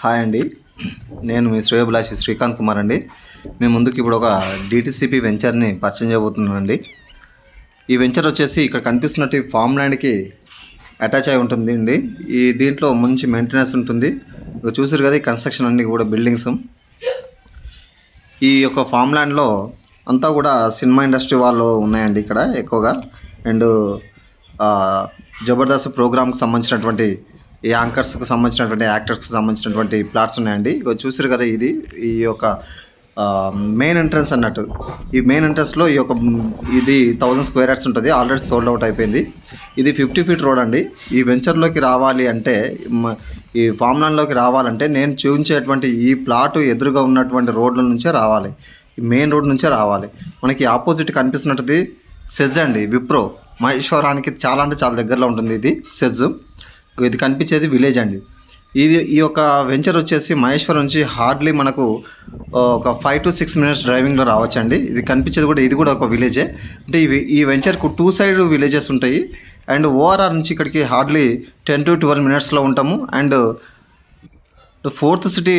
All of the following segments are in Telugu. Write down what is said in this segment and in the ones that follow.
హాయ్ అండి. నేను మీ శ్రేయభిలాషి శ్రీకాంత్ కుమార్ అండి. మేము ముందుకు ఇప్పుడు ఒక డిటిసిపి వెంచర్ని పరిచయం చేయబోతున్నానండి. ఈ వెంచర్ వచ్చేసి ఇక్కడ కనిపిస్తున్నట్టు ఈ ఫామ్ ల్యాండ్కి అటాచ్ అయి ఉంటుంది అండి ఈ దీంట్లో మంచి మెయింటెనెన్స్ ఉంటుంది. ఇక చూసారు కదా ఈ కన్స్ట్రక్షన్ అన్ని కూడా బిల్డింగ్స్. ఈ యొక్క ఫామ్ ల్యాండ్లో అంతా కూడా సినిమా ఇండస్ట్రీ వాళ్ళు ఉన్నాయండి ఇక్కడ ఎక్కువగా. అండ్ జబర్దస్త్ ప్రోగ్రామ్కి సంబంధించినటువంటి ఈ యాంకర్స్కి సంబంధించినటువంటి యాక్టర్స్కి సంబంధించినటువంటి ప్లాట్స్ ఉన్నాయండి. ఇక చూసారు కదా ఇది ఈ యొక్క మెయిన్ ఎంట్రన్స్ అన్నట్టు. ఈ మెయిన్ ఎంట్రన్స్లో ఈ యొక్క ఇది థౌజండ్ స్క్వేర్ యార్డ్స్ ఉంటుంది. ఆల్రెడీ సోల్డ్ అవుట్ అయిపోయింది. ఇది ఫిఫ్టీ ఫీట్ రోడ్ అండి. ఈ వెంచర్లోకి రావాలి అంటే ఈ ఫామ్ ల్యాండ్లోకి రావాలంటే నేను చూపించేటువంటి ఈ ప్లాట్ ఎదురుగా ఉన్నటువంటి రోడ్ల నుంచే రావాలి. మెయిన్ రోడ్ నుంచే రావాలి. మనకి ఆపోజిట్ కనిపిస్తున్నట్టుది. సెజ్ అండి విప్రో మహేశ్వరానికి చాలా అంటే చాలా దగ్గరలో ఉంటుంది ఇది సెజ్ ఇది కనిపించేది విలేజ్ అండి. ఇది ఈ యొక్క వెంచర్ వచ్చేసి మహేశ్వరం నుంచి హార్డ్లీ మనకు ఒక ఫైవ్ టు సిక్స్ మినిట్స్ డ్రైవింగ్లో రావచ్చండి. ఇది కనిపించేది కూడా ఇది కూడా ఒక విలేజే అంటే ఇవి ఈ వెంచర్కు టూ సైడ్ విలేజెస్ ఉంటాయి. అండ్ ఓఆర్ఆర్ నుంచి ఇక్కడికి హార్డ్లీ టెన్ టు ట్వెల్వ్ మినిట్స్లో ఉంటాము. అండ్ ఫోర్త్ సిటీ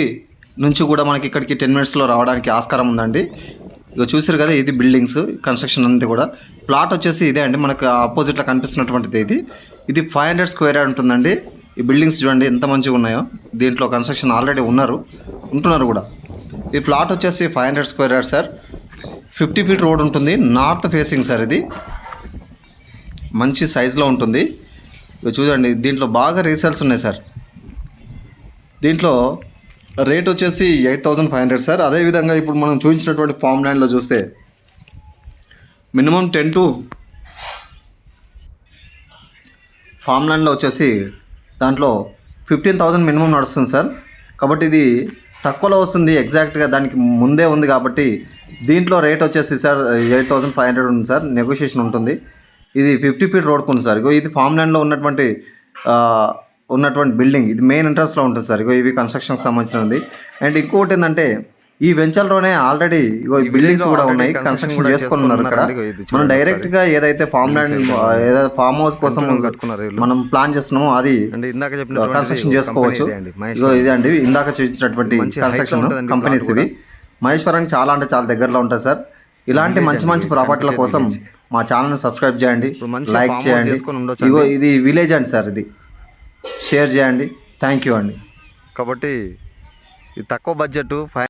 నుంచి కూడా మనకి ఇక్కడికి టెన్ మినిట్స్లో రావడానికి ఆస్కారం ఉందండి. ఇక చూసారు కదా ఇది బిల్డింగ్స్ కన్స్ట్రక్షన్ అంతా కూడా. ప్లాట్ వచ్చేసి ఇదే అండి మనకు ఆపోజిట్లో కనిపిస్తున్నటువంటిది ఇది. ఇది ఫైవ్ హండ్రెడ్ స్క్వేర్ యార్డ్ ఉంటుందండి. ఈ బిల్డింగ్స్ చూడండి ఎంత మంచిగా ఉన్నాయో. దీంట్లో కన్స్ట్రక్షన్ ఆల్రెడీ ఉన్నారు ఉంటున్నారు కూడా. ఈ ప్లాట్ వచ్చేసి five hundred square yard sir fifty feet road ఉంటుంది నార్త్ ఫేసింగ్ సార్ ఇది. మంచి సైజులో ఉంటుంది. ఇక చూడండి దీంట్లో బాగా రీసేల్స్ ఉన్నాయి సార్ దీంట్లో రేట్ వచ్చేసి eight thousand five hundred sir. అదేవిధంగా ఇప్పుడు మనం చూపించినటువంటి ఫామ్ ల్యాండ్లో చూస్తే మినిమం టెన్ టు ఫామ్ ల్యాండ్లో వచ్చేసి దాంట్లో ఫిఫ్టీన్ థౌజండ్ మినిమం నడుస్తుంది సార్. కాబట్టి ఇది తక్కువలో వస్తుంది ఎగ్జాక్ట్గా దానికి ముందే ఉంది కాబట్టి దీంట్లో రేట్ వచ్చేసి sir eight thousand five hundred ఉంది సార్. నెగోషియేషన్ ఉంటుంది. ఇది ఫిఫ్టీ ఫీట్ రోడ్కు ఉంది సార్. ఇది ఫామ్ ల్యాండ్లో ఉన్నటువంటి ఉన్నటువంటి బిల్డింగ్ ఇది మెయిన్ ఎంట్రన్స్లో ఉంటుంది సార్. ఇగో ఇవి కన్స్ట్రక్షన్కి సంబంధించినది అండ్ ఇంకొకటి ఏంటంటే ఈ వెంచర్లోనే ఆల్రెడీ ఇగో ఈ బిల్డింగ్స్ కూడా ఉన్నాయి. కన్స్ట్రక్షన్ చేసుకొని ఉన్నారు ఇక్కడ. మనం డైరెక్ట్గా ఏదైతే ఫామ్ ల్యాండ్ ఏదైతే ఫామ్ హౌస్ కోసం కట్టుకున్నారు. మనం ప్లాన్ చేస్తున్నామో అది ఇందాక చెప్పిన కన్స్ట్రక్షన్ చేసుకోవచ్చు. ఇగో ఇదే అండి. ఇందాక చూపించినటువంటి కన్స్ట్రక్షన్ కంపెనీస్ ఇవి. మహేశ్వరానికి చాలా అంటే చాలా దగ్గరలో ఉంటుంది సార్. ఇలాంటి మంచి మంచి ప్రాపర్టీల కోసం మా ఛానల్ని సబ్స్క్రైబ్ చేయండి. లైక్ చేయండి. ఇగో ఇది విలేజ్ అండి సార్ ఇది. షేర్ చేయండి. థ్యాంక్ యూ అండి. కాబట్టి ఇది తక్కువ బడ్జెట్ ఫైవ్